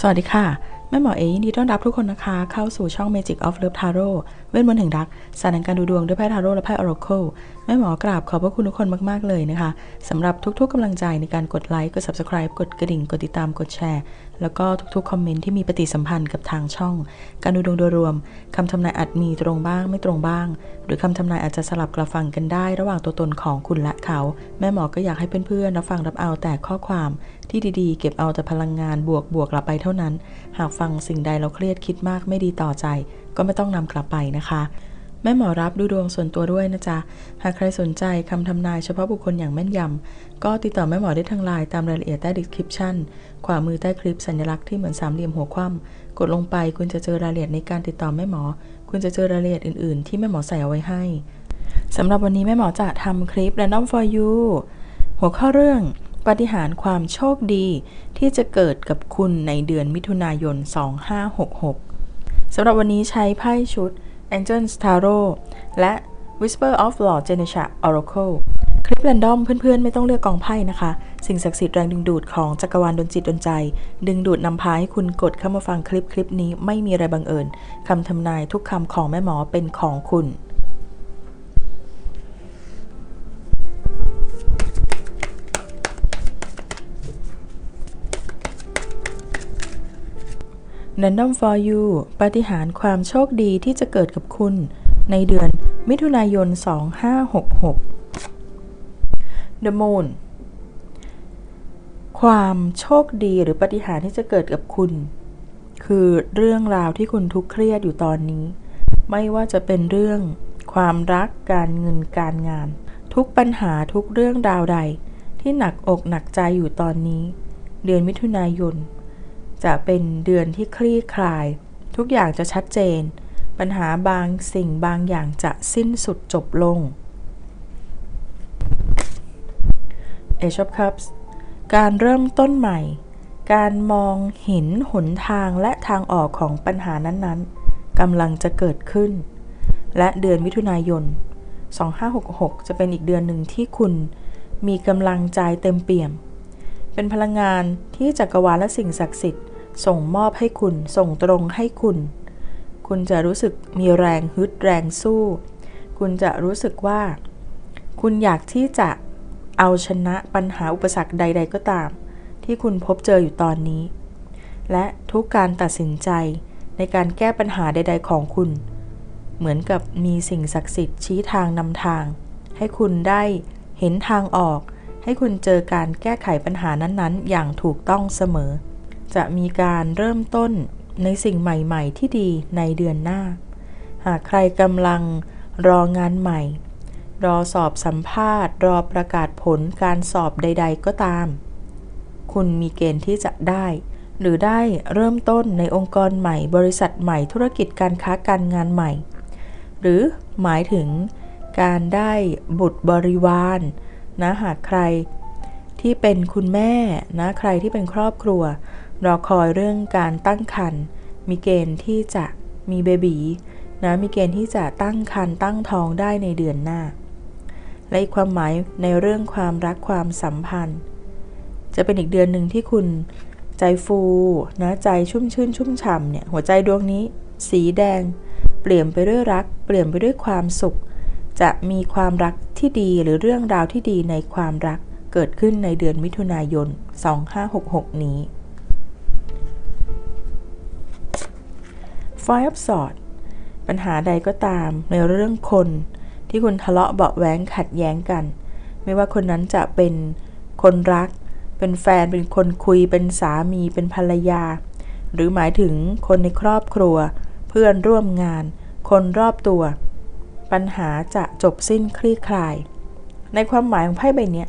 สวัสดีค่ะ แม่หมอเอยินดีต้อนรับทุกคนนะคะ เข้าสู่ช่อง Magic of Love Tarot เวทมนต์แห่งรักศาสตร์แห่งการดูดวงด้วยไพ่ทาโร่และไพ่ Oracle แม่หมอกราบขอบพระคุณทุกคนมาก ๆ เลยนะคะสำหรับทุก ๆกำลังใจในการกดไลค์กด Subscribe กดกระดิ่ง กดติดตามกดแชร์ แล้วก็ทุกๆ คอมเมนต์ที่มีปฏิสัมพันธ์กับทางช่อง การดูดวงโดยรวมคำทำนายอาจมีตรงบ้างไม่ตรงบ้าง หรือคำทำนายอาจจะสลับกระฟังกันได้ ระหว่างตัวตนของคุณและเขา แม่หมอก็อยากให้เพื่อนๆรับฟังรับเอาแต่ข้อความ ที่ดีๆ เก็บเอาแต่พลังงานบวกบวกกลับไปเท่านั้น หากฟังสิ่งใดเราเครียดคิดมากไม่ดีต่อใจ ก็ไม่ต้องนำกลับไปนะคะแม่หมอรับดูดวงส่วนตัวด้วยนะจ๊ะ หากใครสนใจคำทำนายเฉพาะบุคคลอย่างแม่นยำ ก็ติดต่อแม่หมอได้ทางไลน์ตามรายละเอียดใต้ description ขวามือใต้คลิปสัญลักษณ์ที่เหมือนสามเหลี่ยมหัวคว่ำกดลงไปคุณจะเจอรายละเอียดในการติดต่อแม่หมอ คุณจะเจอรายละเอียดอื่นๆ ที่แม่หมอใส่เอาไว้ให้ สำหรับวันนี้แม่หมอจะทำคลิป Random for you หัวข้อเรื่อง ปฏิหารความโชคดีที่จะเกิดกับคุณในเดือนมิถุนายน 2566 สำหรับวันนี้ใช้ไพ่ชุด Angel's Tarot และ Whisper of Lord Genesha Oracle คลิปแรนดอมเพื่อนๆ ไม่ต้องเลือกกองไพ่นะคะ สิ่งศักดิ์สิทธิ์แรงดึงดูดของจักรวาลดนจิตดนใจ ดึงดูดนำพาให้คุณกดเข้ามาฟังคลิปคลิปนี้ไม่มีอะไรบังเอิญคำทำนายทุกคำของแม่หมอเป็นของคุณ Random for you ปาฏิหาริย์ความโชคดีที่จะเกิดกับคุณ ในเดือนมิถุนายน 2566 The Moon ความโชคดีหรือปาฏิหาริย์ที่จะเกิดกับคุณ คือเรื่องราวที่คุณทุกข์เครียดอยู่ตอนนี้ ไม่ว่าจะเป็นเรื่อง ความรักการเงินการงาน ทุกปัญหาทุกเรื่องราวใด ที่หนักอกหนักใจอยู่ตอนนี้ เดือนมิถุนายน จะเป็นเดือนที่คลี่คลาย ทุกอย่างจะชัดเจน ปัญหาบางสิ่งบางอย่างจะสิ้นสุดจบลง Age of Cups การเริ่มต้นใหม่ การมองเห็นหนทางและทางออกของปัญหานั้นๆกำลังจะเกิดขึ้น และเดือนมิถุนายน 2566 จะเป็นอีกเดือนหนึ่งที่คุณมีกำลังใจเต็มเปี่ยม เป็นพลังงานที่จักรวาลและสิ่งศักดิ์สิทธิ์ ส่งมอบให้คุณ ส่งตรงให้คุณ คุณจะรู้สึกมีแรงฮึดแรงสู้ คุณจะรู้สึกว่า คุณอยากที่จะเอาชนะปัญหาอุปสรรคใด ๆ ก็ตาม ที่คุณพบเจออยู่ตอนนี้ และทุกการตัดสินใจในการแก้ปัญหาใด ๆ ของคุณ เหมือนกับมีสิ่งศักดิ์สิทธิ์ชี้ทางนำทาง ให้คุณได้เห็นทางออก ให้คุณเจอการแก้ไขปัญหานั้นๆ อย่างถูกต้องเสมอ จะมีการเริ่มต้นในสิ่งใหม่ๆ ที่ดีในเดือนหน้า หากใครกำลังรองานใหม่ รอสอบสัมภาษณ์ รอประกาศผลการสอบใด ๆ ก็ตาม คุณมีเกณฑ์ที่จะได้ หรือได้เริ่มต้นในองค์กรใหม่ บริษัทใหม่ธุรกิจการค้าการงานใหม่ หรือหมายถึงการได้บุตรบริวาร นะหากใครที่เป็นคุณแม่นะใครที่เป็นครอบครัว รอคอยเรื่องการตั้งครรภ์มีเกณฑ์ที่จะมีเบบีนะมีเกณฑ์ที่จะตั้งครรภ์ตั้งท้องได้ในเดือนหน้า และอีกความหมายในเรื่องความรักความสัมพันธ์ จะเป็นอีกเดือนหนึ่งที่คุณใจฟูนะใจชุ่มชื่นชุ่มฉ่ำเนี่ยหัวใจดวงนี้ สีแดง เปลี่ยนไปด้วยรัก เปลี่ยนไปด้วยความสุข จะมีความรัก ที่ดีหรือเรื่องราวที่ดีในความรักเกิดขึ้นในเดือนมิถุนายน 2566 นี้ Five of Swords ปัญหาใดก็ตามในเรื่องคนที่คุณทะเลาะเบาแหวงขัดแย้งกัน ไม่ว่าคนนั้นจะเป็นคนรัก เป็นแฟนเป็นคนคุย เป็นสามีเป็นภรรยา หรือหมายถึงคนในครอบครัว เพื่อนร่วมงาน คนรอบตัว ปัญหาจะจบสิ้นคลี่คลาย ในความหมายของไพ่ใบนี้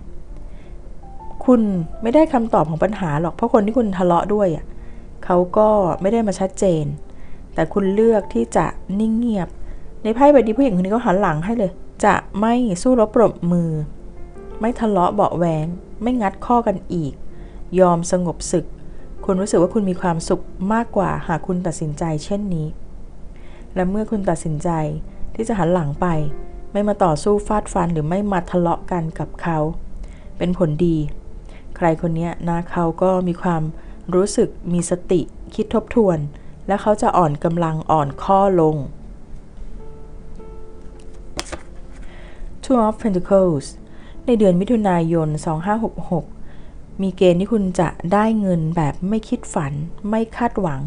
คุณไม่ได้คำตอบของปัญหาหรอกเพราะคนที่คุณทะเลาะด้วยอะเขาก็ไม่ได้มาชัดเจน แต่คุณเลือกที่จะนิ่งเงียบ ในไพ่ใบนี้ผู้หญิงคนนี้ก็หันหลังให้เลย จะไม่สู้รบปรบมือ ไม่ทะเลาะเบาแหวงไม่งัดข้อกันอีก ยอมสงบศึก คุณรู้สึกว่าคุณมีความสุขมากกว่าหากคุณตัดสินใจเช่นนี้ และเมื่อคุณตัดสินใจ ที่จะหันหลังไป ไม่มาต่อสู้ฟาดฟันหรือไม่มาทะเลาะกันกับเขา เป็นผลดี ใครคนนี้นะเขาก็มีความรู้สึกมีสติคิดทบทวน และเขาจะอ่อนกำลังอ่อนข้อลง Two of Pentacles ในเดือนมิถุนายน 2566 มีเกณฑ์ที่คุณจะได้เงินแบบไม่คิดฝัน ไม่คาดหวัง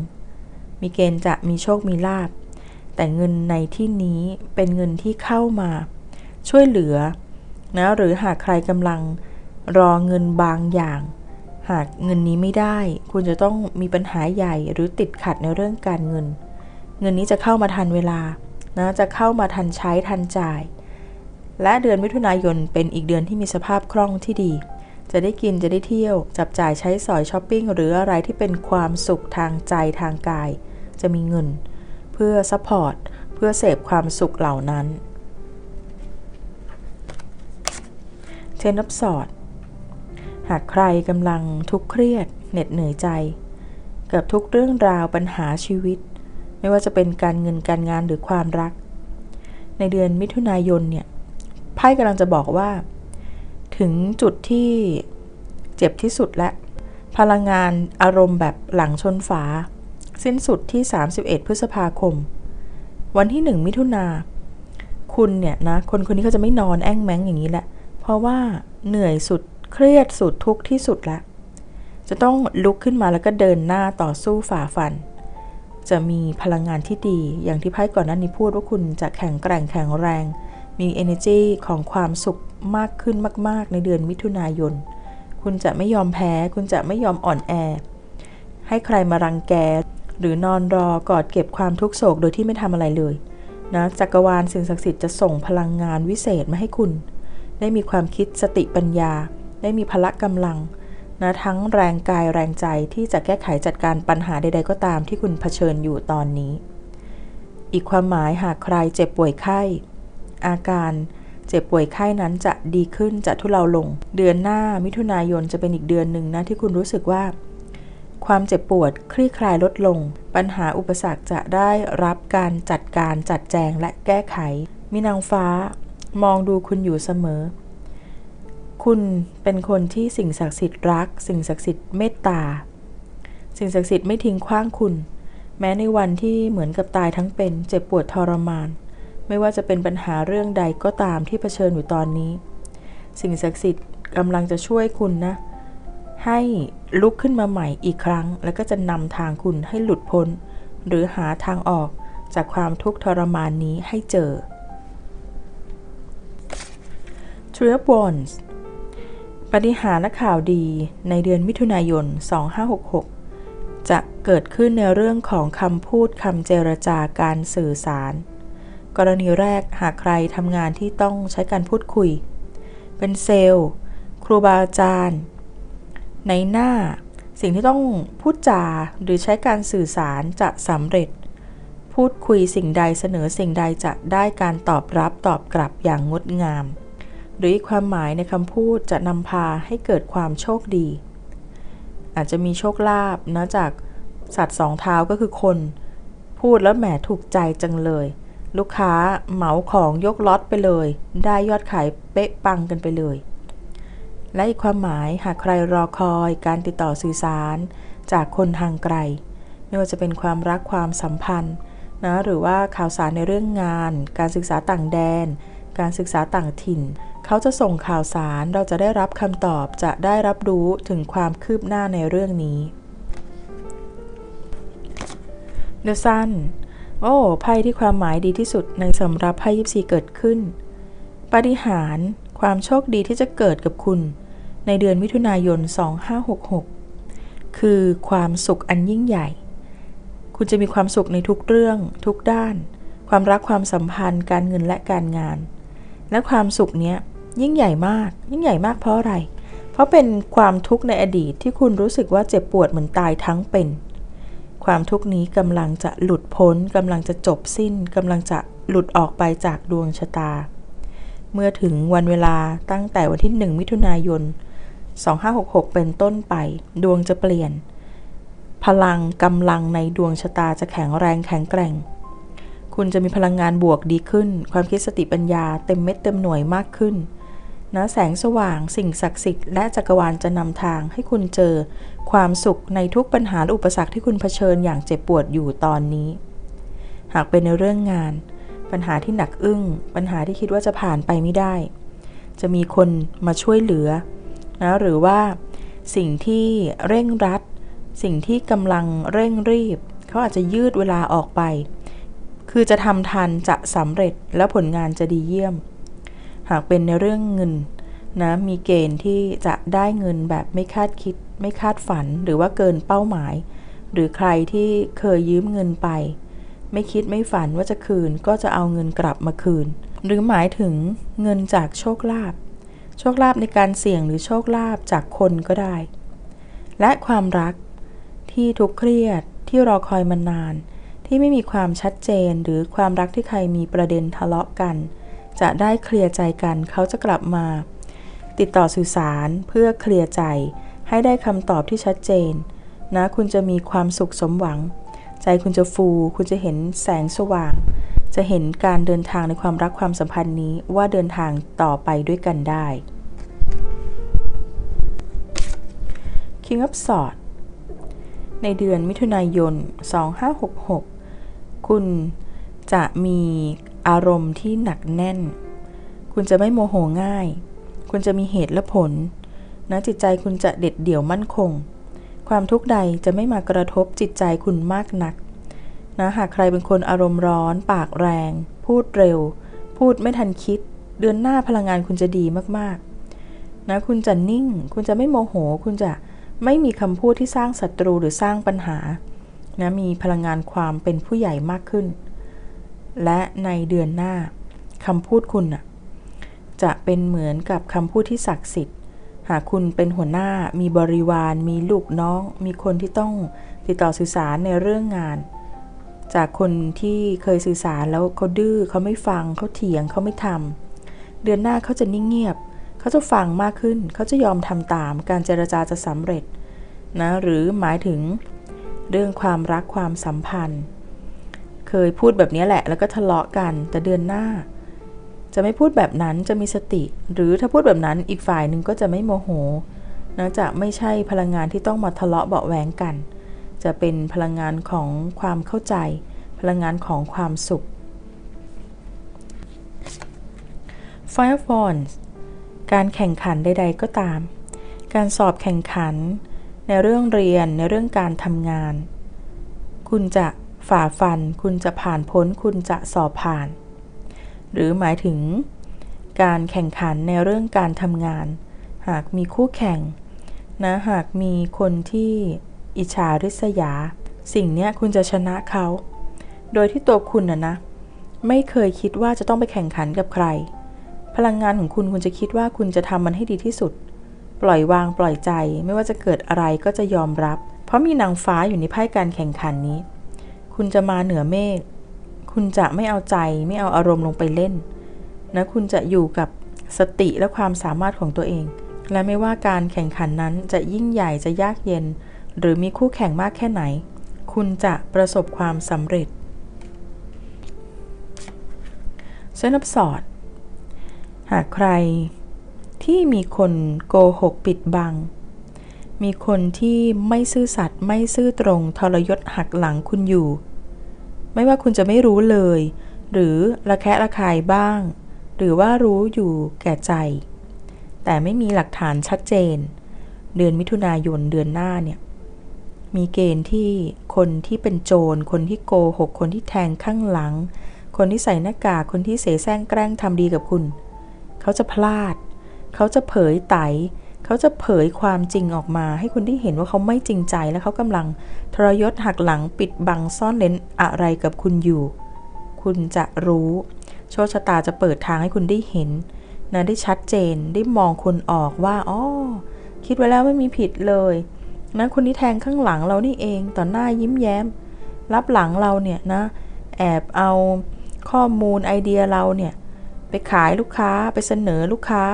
มีเกณฑ์จะมีโชคมีลาบ แต่เงินในที่นี้เป็นเงินที่เข้ามา ช่วยเหลือนะหรือหากใครกำลังรอเงินบางอย่าง หากเงินนี้ไม่ได้ คุณจะต้องมีปัญหาใหญ่หรือติดขัดในเรื่องการเงิน เงินนี้จะเข้ามาทันเวลานะจะเข้ามาทันใช้ทันจ่าย และเดือนมิถุนายนเป็นอีกเดือนที่มีสภาพคล่องที่ดี จะได้กินจะได้เที่ยว จับจ่ายใช้สอยช้อปปิ้งหรืออะไรที่เป็นความสุขทางใจทางกาย จะมีเงิน เพื่อซัพพอร์ต เพื่อเสพความสุขเหล่านั้น เทนนับสอด หากใครกำลังทุกข์เครียด เหน็ดเหนื่อยใจกับทุกเรื่องราวปัญหาชีวิต ไม่ว่าจะเป็นการเงินการงานหรือความรัก ในเดือนมิถุนายนเนี่ย ไพ่กำลังจะบอกว่า ถึงจุดที่เจ็บที่สุดและ พลังงานอารมณ์แบบหลังชนฝา สิ้นสุดที่ 31 พฤษภาคม วันที่ 1 มิถุนา คุณเนี่ยนะ คนคนนี้เขาจะไม่นอนแอ้งแม้งอย่างนี้แหละ เพราะว่าเหนื่อยสุดเครียดสุดทุกข์ที่สุดล้วจะต้องลุกขึ้นมาแล้วก็เดินหน้าต่อสู้ฝ่าฟัน จะมีพลังงานที่ดี อย่างที่ไพ่ก่อนหน้านี้พูดว่าคุณจะแข็งแกร่งแข็งแรง มี energy ของความสุขมากขึ้นมาก ๆ ในเดือนมิถุนายน คุณจะไม่ยอมแพ้ คุณจะไม่ยอมอ่อนแอ ให้ใครมารังแก หรือนอนรอกอดเก็บความทุกโศกโดยที่ไม่ทำอะไรเลยนะจักรวาลสิ่งศักดิ์สิทธิ์จะส่งพลังงานวิเศษมาให้คุณ ได้มีความคิดสติปัญญา ได้มีพละกำลังนะทั้งแรงกายแรงใจที่จะแก้ไขจัดการปัญหาใด ๆ ก็ตามที่คุณเผชิญอยู่ตอนนี้ อีกความหมายหากใครเจ็บป่วยไข้ อาการเจ็บป่วยไข้นั้นจะดีขึ้นจะทุเลาลง เดือนหน้ามิถุนายนจะเป็นอีกเดือนหนึ่งนะที่คุณรู้สึกว่า ความเจ็บปวดคลี่คลายลดลง ปัญหาอุปสรรคจะได้รับการจัดการจัดแจงและแก้ไข มีนางฟ้ามองดูคุณอยู่เสมอ คุณเป็นคนที่สิ่งศักดิ์สิทธิ์รัก สิ่งศักดิ์สิทธิ์เมตตา สิ่งศักดิ์สิทธิ์ไม่ทิ้งขว้างคุณ แม้ในวันที่เหมือนกับตายทั้งเป็น เจ็บปวดทรมาน ไม่ว่าจะเป็นปัญหาเรื่องใดก็ตามที่เผชิญอยู่ตอนนี้ สิ่งศักดิ์สิทธิ์กำลังจะช่วยคุณนะ ให้ลุกขึ้นมาใหม่อีกครั้ง แล้วก็จะนำทางคุณให้หลุดพ้น หรือหาทางออกจากความทุกข์ทรมานนี้ให้เจอ t r i of Wands ปฏิหารและข่าวดีในเดือนมิถุนายน 2566 จะเกิดขึ้นในเรื่องของคำพูดคำเจรจาการสื่อสาร กรณีแรกหากใครทำงานที่ต้องใช้การพูดคุย เป็นเซลล์ ครูบาอาจารย์ ในหน้า สิ่งที่ต้องพูดจาหรือใช้การสื่อสารจะสำเร็จ พูดคุยสิ่งใดเสนอสิ่งใดจะได้การตอบรับตอบกลับอย่างงดงาม หรืออีกความหมายในคำพูดจะนำพาให้เกิดความโชคดี อาจจะมีโชคลาภนะจากสัตว์สองเท้าก็คือคน พูดแล้วแหมถูกใจจังเลยลูกค้าเหมาของยกล็อตไปเลย ได้ยอดขายเป๊ะปังกันไปเลย และอีกความหมายหากใครรอคอยการติดต่อสื่อสาร จากคนทางไกล ไม่ว่าจะเป็นความรักความสัมพันธ์นะหรือว่าข่าวสารในเรื่องงาน การศึกษาต่างแดน การศึกษาต่างถิ่น เขาจะส่งข่าวสารเราจะได้รับคำตอบจะได้รับรู้ถึงความคืบหน้าในเรื่องนี้ The Sun โอ้ไพ่ที่ความหมายดีที่สุดในสำหรับไพ่ยิปซีเกิดขึ้นปาฏิหาริย์ความโชคดีที่จะเกิดกับคุณ ในเดือนมิถุนายน 2566 คือความสุขอันยิ่งใหญ่ คุณจะมีความสุขในทุกเรื่อง ทุกด้าน ความรักความสัมพันธ์ การเงินและการงาน และความสุขเนี้ยยิ่งใหญ่มาก ยิ่งใหญ่มากเพราะอะไร เพราะเป็นความทุกข์ในอดีตที่คุณรู้สึกว่าเจ็บปวดเหมือนตายทั้งเป็น ความทุกข์นี้กำลังจะหลุดพ้นกำลังจะจบสิ้นกำลังจะหลุดออกไปจากดวงชะตา เมื่อถึงวันเวลาตั้งแต่วันที่ 1 มิถุนายน 2566 เป็นต้นไป ดวงจะเปลี่ยน พลังกำลังในดวงชะตาจะแข็งแรงแข็งแกร่ง คุณจะมีพลังงานบวกดีขึ้น ความคิดสติปัญญาเต็มเม็ดเต็มหน่วยมากขึ้นนะแสงสว่าง สิ่งศักดิ์สิทธิ์และจักรวาลจะนำทางให้คุณเจอความสุขในทุกปัญหาและอุปสรรคที่คุณเผชิญอย่างเจ็บปวดอยู่ตอนนี้ หากเป็นในเรื่องงาน ปัญหาที่หนักอึ้ง ปัญหาที่คิดว่าจะผ่านไปไม่ได้ จะมีคนมาช่วยเหลือ นะหรือว่าสิ่งที่เร่งรัด สิ่งที่กำลังเร่งรีบ เขาอาจจะยืดเวลาออกไป คือจะทำทันจะสำเร็จและผลงานจะดีเยี่ยม หากเป็นในเรื่องเงินนะมีเกณฑ์ที่จะได้เงินแบบไม่คาดคิด ไม่คาดฝันหรือว่าเกินเป้าหมาย หรือใครที่เคยยืมเงินไป ไม่คิดไม่ฝันว่าจะคืนก็จะเอาเงินกลับมาคืน หรือหมายถึงเงินจากโชคลาภ โชคลาภในการเสี่ยงหรือโชคลาภจากคนก็ได้ และความรักที่ทุกข์เครียดที่รอคอยมานาน ที่ไม่มีความชัดเจนหรือความรักที่ใครมีประเด็นทะเลาะกัน จะได้เคลียร์ใจกันเขาจะกลับมา ติดต่อสื่อสารเพื่อเคลียร์ใจ ให้ได้คำตอบที่ชัดเจน นะคุณจะมีความสุขสมหวัง ใจคุณจะฟู คุณจะเห็นแสงสว่าง จะเห็นการเดินทางในความรักความสัมพันธ์นี้ว่าเดินทางต่อไปด้วยกันได้ King of Swords ในเดือนมิถุนายน 2566 คุณจะมีอารมณ์ที่หนักแน่น คุณจะไม่โมโหง่าย คุณจะมีเหตุและผล นะจิตใจคุณจะเด็ดเดี่ยวมั่นคง ความทุกข์ใดจะไม่มากระทบจิตใจคุณมากนัก นะหากใครเป็นคนอารมณ์ร้อน ปากแรง พูดเร็ว พูดไม่ทันคิด เดือนหน้าพลังงานคุณจะดีมากๆ นะคุณจะนิ่ง คุณจะไม่โมโห คุณจะ ไม่มีคำพูดที่สร้างศัตรูหรือสร้างปัญหานะมีพลังงานความเป็นผู้ใหญ่มากขึ้น และในเดือนหน้าคำพูดคุณนะจะเป็นเหมือนกับคำพูดที่ศักดิ์สิทธิ์ หากคุณเป็นหัวหน้ามีบริวาร มีลูกน้อง มีคนที่ต้องติดต่อสื่อสารในเรื่องงาน จากคนที่เคยสื่อสารแล้วเขาดื้อเขาไม่ฟังเขาเถียงเขาไม่ทำเดือนหน้าเขาจะนิ่งเงียบ เขาจะฟังมากขึ้น เขาจะยอมทำตาม การเจรจาจะสำเร็จนะ หรือหมายถึงเรื่องความรักความสัมพันธ์ เคยพูดแบบนี้แหละ แล้วก็ทะเลาะกัน แต่เดือนหน้า จะไม่พูดแบบนั้น จะมีสติ หรือถ้าพูดแบบนั้นอีกฝ่ายหนึ่งก็จะไม่โมโหนะจะไม่ใช่พลังงานที่ต้องมาทะเลาะเบาแหวงกัน จะเป็นพลังงานของความเข้าใจ พลังงานของความสุข Fire Wands การแข่งขันใด ๆ ก็ตาม การสอบแข่งขัน ในเรื่องเรียนในเรื่องการทำงาน คุณจะฝ่าฟัน คุณจะผ่านพ้น คุณจะสอบผ่าน หรือหมายถึง การแข่งขันในเรื่องการทำงาน หากมีคู่แข่งนะหากมีคนที่อิจฉาริษยา สิ่งนี้คุณจะชนะเขา โดยที่ตัวคุณนะนะ ไม่เคยคิดว่าจะต้องไปแข่งขันกับใคร พลังงานของคุณคุณจะคิดว่าคุณจะทำมันให้ดีที่สุด ปล่อยวางปล่อยใจ ไม่ว่าจะเกิดอะไรก็จะยอมรับ เพราะมีนางฟ้าอยู่ในไพ่การแข่งขันนี้ คุณจะมาเหนือเมฆคุณจะไม่เอาใจไม่เอาอารมณ์ลงไปเล่นนะคุณจะอยู่กับสติและความสามารถของตัวเอง และไม่ว่าการแข่งขันนั้นจะยิ่งใหญ่จะยากเย็น หรือมีคู่แข่งมากแค่ไหน คุณจะประสบความสำเร็จเส้นอับสอด หากใครที่มีคนโกหกปิดบัง มีคนที่ไม่ซื่อสัตย์ไม่ซื่อตรงทรยศหักหลังคุณอยู่ ไม่ว่าคุณจะไม่รู้เลย หรือระแคะระคายบ้าง หรือว่ารู้อยู่แก่ใจ แต่ไม่มีหลักฐานชัดเจน เดือนมิถุนายนเดือนหน้าเนี่ย มีเกณฑ์ที่คนที่เป็นโจร คนที่โกหก คนที่แทงข้างหลัง คนที่ใส่หน้ากาก คนที่เสแสร้งแกล้งทำดีกับคุณ เขาจะพลาด เขาจะเผยไต เขาจะเผยความจริงออกมา ให้คุณได้เห็นว่าเขาไม่จริงใจและเขากำลังทรยศหักหลังปิดบังซ่อนเลนอะไรกับคุณอยู่ คุณจะรู้ โชคชะตาจะเปิดทางให้คุณได้เห็นนะได้ชัดเจนได้มองคนออกว่าอ๋อคิดไว้แล้วไม่มีผิดเลยนะคนที่แทงข้างหลังเรานี่เองต่อหน้ายิ้มแย้ม รับหลังเราเนี่ยนะ แอบเอาข้อมูลไอเดียเราเนี่ย ไปขายลูกค้าไปเสนอลูกค้า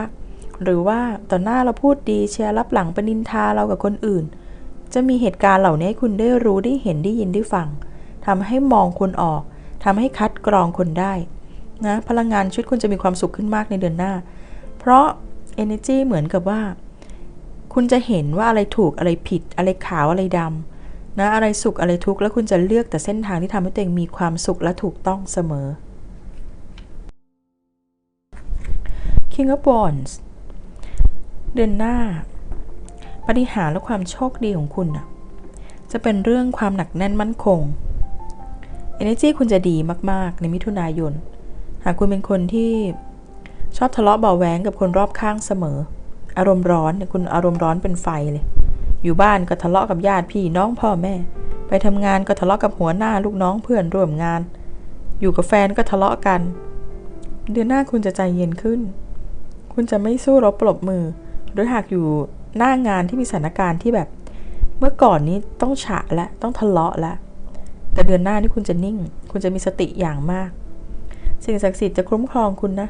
หรือว่าต่อหน้าเราพูดดีเชียร์รับหลังปนินทาเรากับคนอื่น จะมีเหตุการณ์เหล่านี้ให้คุณได้รู้ได้เห็นได้ยินได้ฟังทำให้มองคนออกทำให้คัดกรองคนได้นะพลังงานชีวิตคุณจะมีความสุขขึ้นมากในเดือนหน้า เพราะ energy เหมือนกับว่า คุณจะเห็นว่าอะไรถูกอะไรผิด อะไรขาวอะไรดำนะอะไรสุขอะไรทุกข์แล้วคุณจะเลือกแต่เส้นทางที่ทำให้ตัวเองมีความสุขและถูกต้องเสมอ King of Wands เดือนหน้าปฏิหารและความโชคดีของคุณนะจะเป็นเรื่องความหนักแน่นมั่นคง energy คุณจะดีมาก ๆ ในมิถุนายน หากคุณเป็นคนที่ชอบทะเลาะเบาแหวงกับคนรอบข้างเสมอ อารมณ์ร้อนคุณอารมณ์ร้อนเป็นไฟเลย อยู่บ้านก็ทะเลาะกับญาติพี่น้องพ่อแม่ ไปทำงานก็ทะเลาะกับหัวหน้าลูกน้องเพื่อนร่วมงาน อยู่กับแฟนก็ทะเลาะกัน เดือนหน้าคุณจะใจเย็นขึ้น คุณจะไม่สู้รบปลบมือ หรือหากอยู่หน้างานที่มีสถานการณ์ที่แบบ เมื่อก่อนนี้ต้องฉะและต้องทะเลาะแล้วแต่เดือนหน้านี่คุณจะนิ่ง คุณจะมีสติอย่างมาก สิ่งศักดิ์สิทธิ์จะคุ้มครองคุณนะ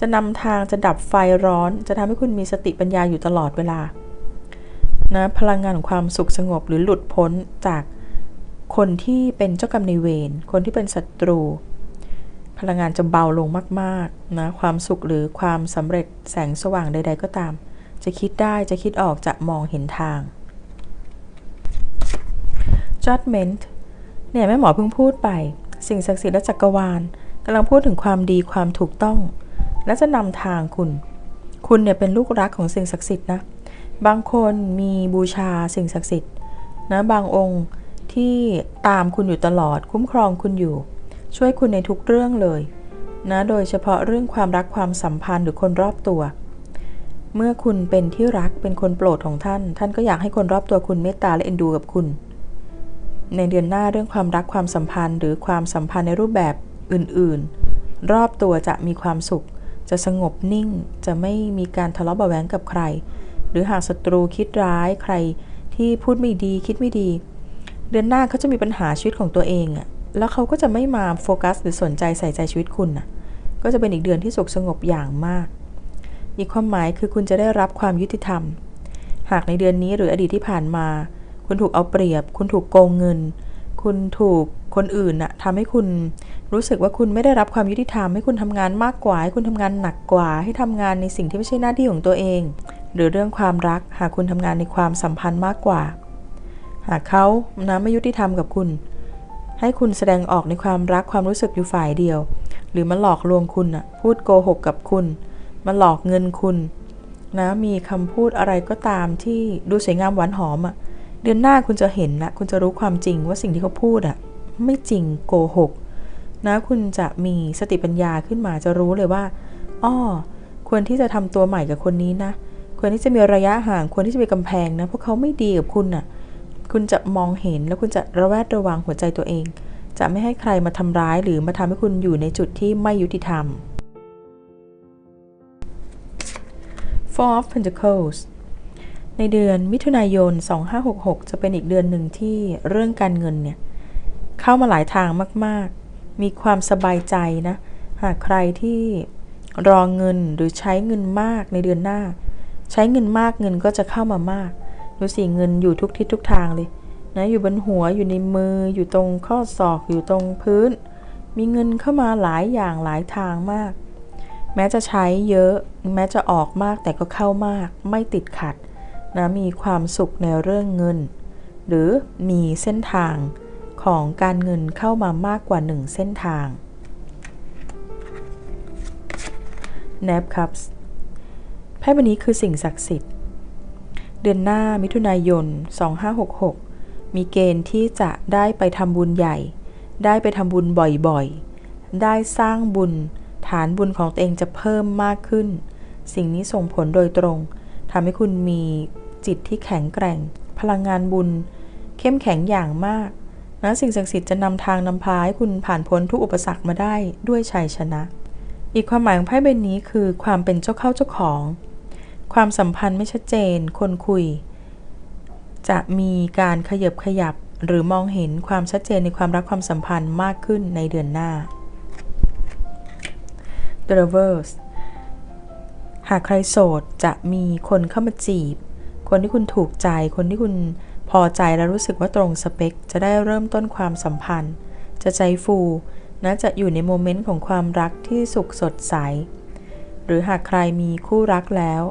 จะนำทางจะดับไฟร้อน จะทำให้คุณมีสติปัญญาอยู่ตลอดเวลานะพลังงานของความสุขสงบหรือหลุดพ้นจากคนที่เป็นเจ้ากรรมในเวรคนที่เป็นศัตรู พลังงานจะเบาลงมากๆนะความสุขหรือความสำเร็จแสงสว่างใด ๆ ก็ตาม จะคิดได้จะคิดออกจะมองเห็นทาง judgment เนี่ยแม่หมอเพิ่งพูดไป สิ่งศักดิ์สิทธิ์และจักรวาลกำลังพูดถึงความดีความถูกต้อง และจะนำทางคุณ คุณเนี่ยเป็นลูกรักของสิ่งศักดิ์สิทธิ์นะบางคนมีบูชาสิ่งศักดิ์สิทธิ์นะบางองค์ที่ตามคุณอยู่ตลอดคุ้มครองคุณอยู่ ช่วยคุณในทุกเรื่องเลยนะโดยเฉพาะเรื่องความรักความสัมพันธ์หรือคนรอบตัว เมื่อคุณเป็นที่รักเป็นคนโปรดของท่าน ท่านก็อยากให้คนรอบตัวคุณเมตตาและเอ็นดูกับคุณ ในเดือนหน้าเรื่องความรักความสัมพันธ์ หรือความสัมพันธ์ในรูปแบบอื่นๆ รอบตัวจะมีความสุข จะสงบนิ่ง จะไม่มีการทะเลาะเบาแหวงกับใคร หรือหากศัตรูคิดร้ายใครที่พูดไม่ดีคิดไม่ดี เดือนหน้าเขาจะมีปัญหาชีวิตของตัวเองอะ แล้วเขาก็จะไม่มาโฟกัสหรือสนใจใส่ใจชีวิตคุณน่ะก็จะเป็นอีกเดือนที่สุขสงบอย่างมาก อีกความหมายคือคุณจะได้รับความยุติธรรม หากในเดือนนี้หรืออดีตที่ผ่านมา คุณถูกเอาเปรียบ คุณถูกโกงเงิน คุณถูกคนอื่นน่ะทำให้คุณรู้สึกว่าคุณไม่ได้รับความยุติธรรมให้คุณทำงานมากกว่าให้คุณทำงานหนักกว่าให้ทำงานในสิ่งที่ไม่ใช่หน้าที่ของตัวเอง หรือเรื่องความรัก หากคุณทำงานในความสัมพันธ์มากกว่า หากเขานะไม่ยุติธรรมกับคุณ ให้คุณแสดงออกในความรักความรู้สึกอยู่ฝ่ายเดียว หรือมาหลอกลวงคุณน่ะพูดโกหกกับคุณมาหลอกเงินคุณนะมีคำพูดอะไรก็ตามที่ดูสวยงามหวานหอมอะ่ะเดือนหน้าคุณจะเห็นนะคุณจะรู้ความจริงว่าสิ่งที่เขาพูดอะ่ะไม่จริงโกหกนะคุณจะมีสติปัญญาขึ้นมาจะรู้เลยว่าอ้อควรที่จะทำตัวใหม่กับคนนี้นะควรที่จะมีระยะห่างควรที่จะมีกำแพงนะเพราะเขาไม่ดีกับคุณน่ะ คุณจะมองเห็นแล้วคุณจะระแวดระวังหัวใจตัวเอง จะไม่ให้ใครมาทำร้ายหรือมาทำให้คุณอยู่ในจุดที่ไม่ยุติธรรม Four of Pentacles ในเดือนมิถุนายน 2566 จะเป็นอีกเดือนหนึ่งที่เรื่องการเงินเนี่ย เข้ามาหลายทางมาก ๆ มีความสบายใจนะ หากใครที่รอเงินหรือใช้เงินมากในเดือนหน้า ใช้เงินมากเงินก็จะเข้ามามาก ดูสิเงินอยู่ทุกทิศทุกทางเลยนะอยู่บนหัวอยู่ในมืออยู่ตรงข้อศอกอยู่ตรงพื้น มีเงินเข้ามาหลายอย่างหลายทางมาก แม้จะใช้เยอะ แม้จะออกมากแต่ก็เข้ามาก ไม่ติดขัดนะมีความสุขในเรื่องเงิน หรือมีเส้นทางของการเงินเข้ามามากกว่าหนึ่งเส้นทาง n a b Cups ไพ่ใบนี้คือสิ่งศักดิ์สิทธิ์ เดือนหน้ามิถุนายน 2566 มีเกณฑ์ที่จะได้ไปทำบุญใหญ่ ได้ไปทำบุญบ่อยๆ ได้สร้างบุญ ฐานบุญของตัวเองจะเพิ่มมากขึ้น สิ่งนี้ส่งผลโดยตรงทำให้คุณมีจิตที่แข็งแกร่ง พลังงานบุญ เข้มแข็งอย่างมากนะสิ่งศักดิ์สิทธิ์จะนำทางนำพาให้คุณผ่านพ้นทุกอุปสรรคมาได้ด้วยชัยชนะ อีกความหมายของไพ่ใบนี้คือความเป็นเจ้าเข้าเจ้าของ ความสัมพันธ์ไม่ชัดเจน คนคุย จะมีการขยับขยับหรือมองเห็นความชัดเจนในความรักความสัมพันธ์มากขึ้นในเดือนหน้า The Reverse หากใครโสดจะมีคนเข้ามาจีบ คนที่คุณถูกใจ คนที่คุณพอใจและรู้สึกว่าตรงสเปค จะได้เริ่มต้นความสัมพันธ์ จะใจฟูนะจะอยู่ในโมเมนต์ของความรักที่สุขสดใส หรือหากใครมีคู่รักแล้ว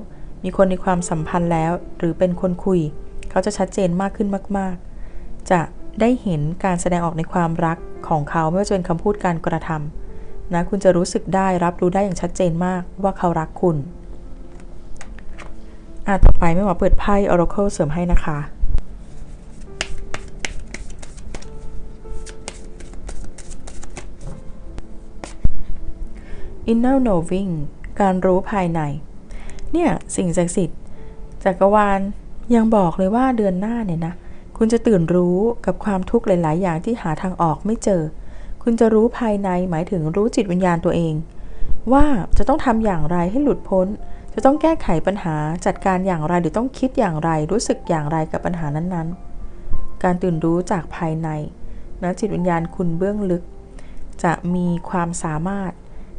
มีคนในความสัมพันธ์แล้ว หรือเป็นคนคุย เขาจะชัดเจนมากขึ้นมาก ๆ จะได้เห็นการแสดงออกในความรักของเขาไม่ว่าจะเป็นคำพูดการกระทำนะคุณจะรู้สึกได้รับรู้ได้อย่างชัดเจนมากว่าเขารักคุณอะต่อไปไม่หมอเปิดไพ่ Oracle เสริมให้นะคะ Inner Knowing การรู้ภายใน เนี่ยสิ่งศักดิ์สิทธิ์จักรวาลยังบอกเลยว่าเดือนหน้าเนี่ยนะคุณจะตื่นรู้กับความทุกข์หลาย ๆ อย่างที่หาทางออกไม่เจอ คุณจะรู้ภายในหมายถึงรู้จิตวิญญาณตัวเอง ว่าจะต้องทำอย่างไรให้หลุดพ้น จะต้องแก้ไขปัญหาจัดการอย่างไรหรือต้องคิดอย่างไร รู้สึกอย่างไรกับปัญหานั้น ๆ การตื่นรู้จากภายในนะจิตวิญญาณคุณเบื้องลึก จะมีความสามารถ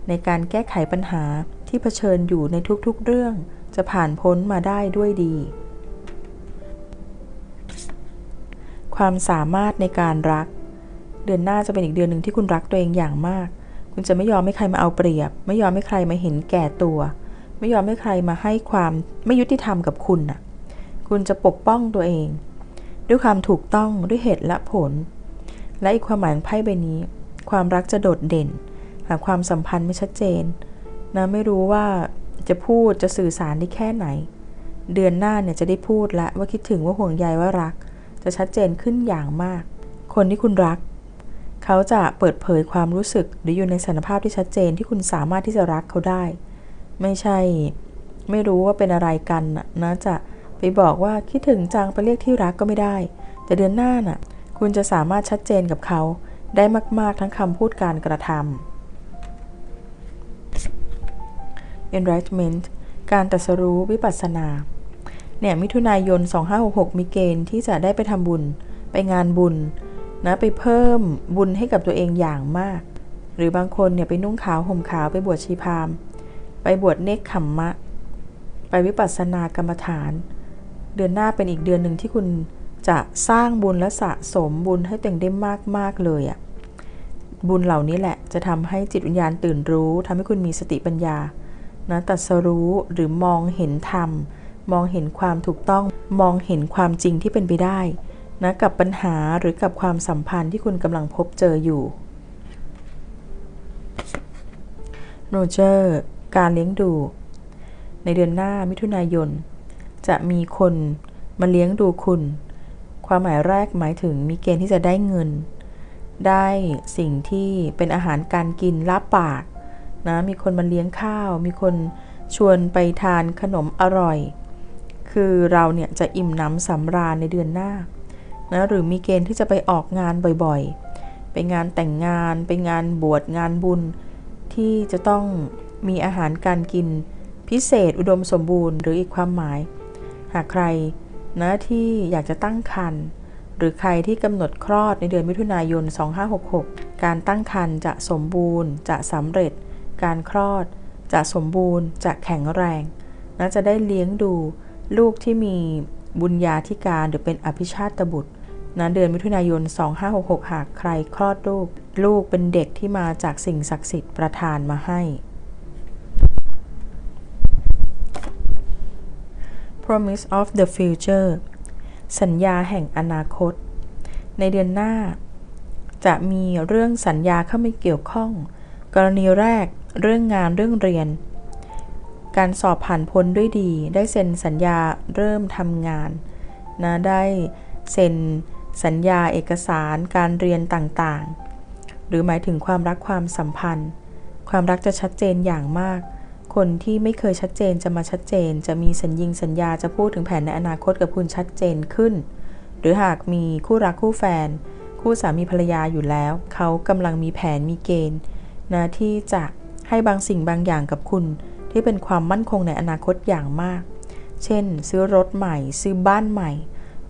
ในการแก้ไขปัญหาที่เผชิญอยู่ในทุกๆเรื่อง จะผ่านพ้นมาได้ด้วยดี ความสามารถในการรัก เดือนหน้าจะเป็นอีกเดือนหนึ่งที่คุณรักตัวเองอย่างมาก คุณจะไม่ยอมให้ใครมาเอาเปรียบ ไม่ยอมให้ใครมาเห็นแก่ตัว ไม่ยอมให้ใครมาให้ความไม่ยุติธรรมกับคุณน่ะ คุณจะปกป้องตัวเอง ด้วยความถูกต้องด้วยเหตุและผล และอีกความหมายของไพ่ใบนี้ ความรักจะโดดเด่น หากความสัมพันธ์ไม่ชัดเจนนะไม่รู้ว่าจะพูดจะสื่อสารได้แค่ไหน เดือนหน้าเนี่ยจะได้พูดและว่าคิดถึงว่าห่วงใยว่ารัก จะชัดเจนขึ้นอย่างมาก คนที่คุณรัก เขาจะเปิดเผยความรู้สึกหรืออยู่ในสถานภาพที่ชัดเจนที่คุณสามารถที่จะรักเขาได้ ไม่ใช่ ไม่รู้ว่าเป็นอะไรกันนะจะไปบอกว่าคิดถึงจังไปเรียกที่รักก็ไม่ได้ แต่เดือนหน้าน่ะ คุณจะสามารถชัดเจนกับเขาได้มาก ๆ ทั้งคำพูดการกระทำ enlightenment การตัดสรู้วิปัสสนาเนี่ยมิถุนายน 2566 มีเกณฑ์ที่จะได้ไปทำบุญ ไปงานบุญนะไปเพิ่มบุญให้กับตัวเองอย่างมาก หรือบางคนเนี่ยไปนุ่งขาวห่มขาวไปบวชชีพาม ไปบวชเนคขมมะ ไปวิปัสสนากรรมฐาน เดือนหน้าเป็นอีกเดือนหนึ่งที่คุณจะสร้างบุญและสะสมบุญให้ตัวเองได้มากมากเลยอะ่ะบุญเหล่านี้แหละจะทำให้จิตวิญญาณตื่นรู้ทำให้คุณมีสติปัญญา นะตัดสรู้หรือมองเห็นธรรม มองเห็นความถูกต้องมองเห็นความจริงที่เป็นไปได้นะกับปัญหาหรือกับความสัมพันธ์ที่คุณกำลังพบเจออยู่โรเจอร์การเลี้ยงดู ในเดือนหน้ามิถุนายน จะมีคนมาเลี้ยงดูคุณ ความหมายแรกหมายถึงมีเกณฑ์ที่จะได้เงิน ได้สิ่งที่เป็นอาหารการกินลับปาก นะมีคนมาเลี้ยงข้าว มีคนชวนไปทานขนมอร่อย คือเราเนี่ยจะอิ่มหนำสำราญในเดือนหน้านะหรือมีเกณฑ์ที่จะไปออกงานบ่อยๆ ไปงานแต่งงาน ไปงานบวชงานบุญ ที่จะต้องมีอาหารการกินพิเศษอุดมสมบูรณ์หรืออีกความหมาย หากใครนะที่อยากจะตั้งครรภ์หรือใครที่กำหนดคลอดในเดือนมิถุนายน 2566 การตั้งครรภ์จะสมบูรณ์จะสำเร็จ การคลอด จะสมบูรณ์ จะแข็งแรงและจะได้เลี้ยงดูลูกที่มีบุญญาธิการหรือเป็นอภิชาตบุตรนะเดือนมิถุนายน 2566 หากใครคลอดลูก ลูกเป็นเด็กที่มาจากสิ่งศักดิ์สิทธิ์ประทานมาให้ Promise of the Future สัญญาแห่งอนาคต ในเดือนหน้า จะมีเรื่องสัญญาเข้ามาเกี่ยวข้อง กรณีแรก เรื่องงานเรื่องเรียน การสอบผ่านพ้นด้วยดี ได้เซ็นสัญญาเริ่มทำงานนะได้เซ็นสัญญาเอกสารการเรียนต่างๆ หรือหมายถึงความรักความสัมพันธ์ ความรักจะชัดเจนอย่างมาก คนที่ไม่เคยชัดเจนจะมาชัดเจน จะมีสัญญิงสัญญาจะพูดถึงแผนในอนาคตกับคุณชัดเจนขึ้น หรือหากมีคู่รักคู่แฟน คู่สามีภรรยาอยู่แล้ว เขากำลังมีแผนมีเกณฑ์นะที่จะ ให้บางสิ่งบางอย่างกับคุณที่เป็นความมั่นคงในอนาคตอย่างมาก เช่น ซื้อรถใหม่ ซื้อบ้านใหม่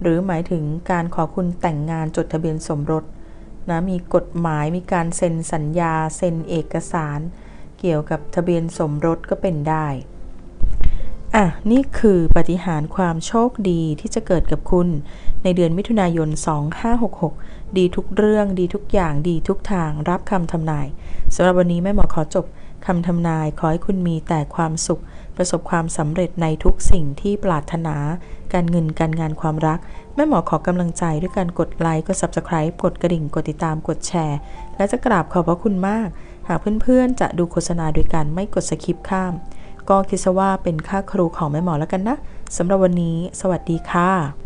หรือหมายถึงการขอคุณแต่งงานจดทะเบียนสมรสนะมีกฎหมายมีการเซ็นสัญญา เซ็นเอกสาร เกี่ยวกับทะเบียนสมรสก็เป็นได้อะนี่คือปฏิหารความโชคดีที่จะเกิดกับคุณ ในเดือนมิถุนายน 2566 ดีทุกเรื่อง ดีทุกอย่าง ดีทุกทาง รับคำทำนายสำหรับวันนี้แม่หมอขอจบ คำทำนายขอให้คุณมีแต่ความสุข ประสบความสำเร็จในทุกสิ่งที่ปรารถนา การเงินการงานความรัก แม่หมอขอกำลังใจด้วยการกดไลค์กด Subscribe กดกระดิ่ง กดติดตามกดแชร์ และจะกราบขอบพระคุณมาก หากเพื่อนๆ จะดูโฆษณาโดยการไม่กดสคิปข้าม ก็คิดซะว่าเป็นค่าครูของแม่หมอแล้วกันนะสำหรับวันนี้ สวัสดีค่ะ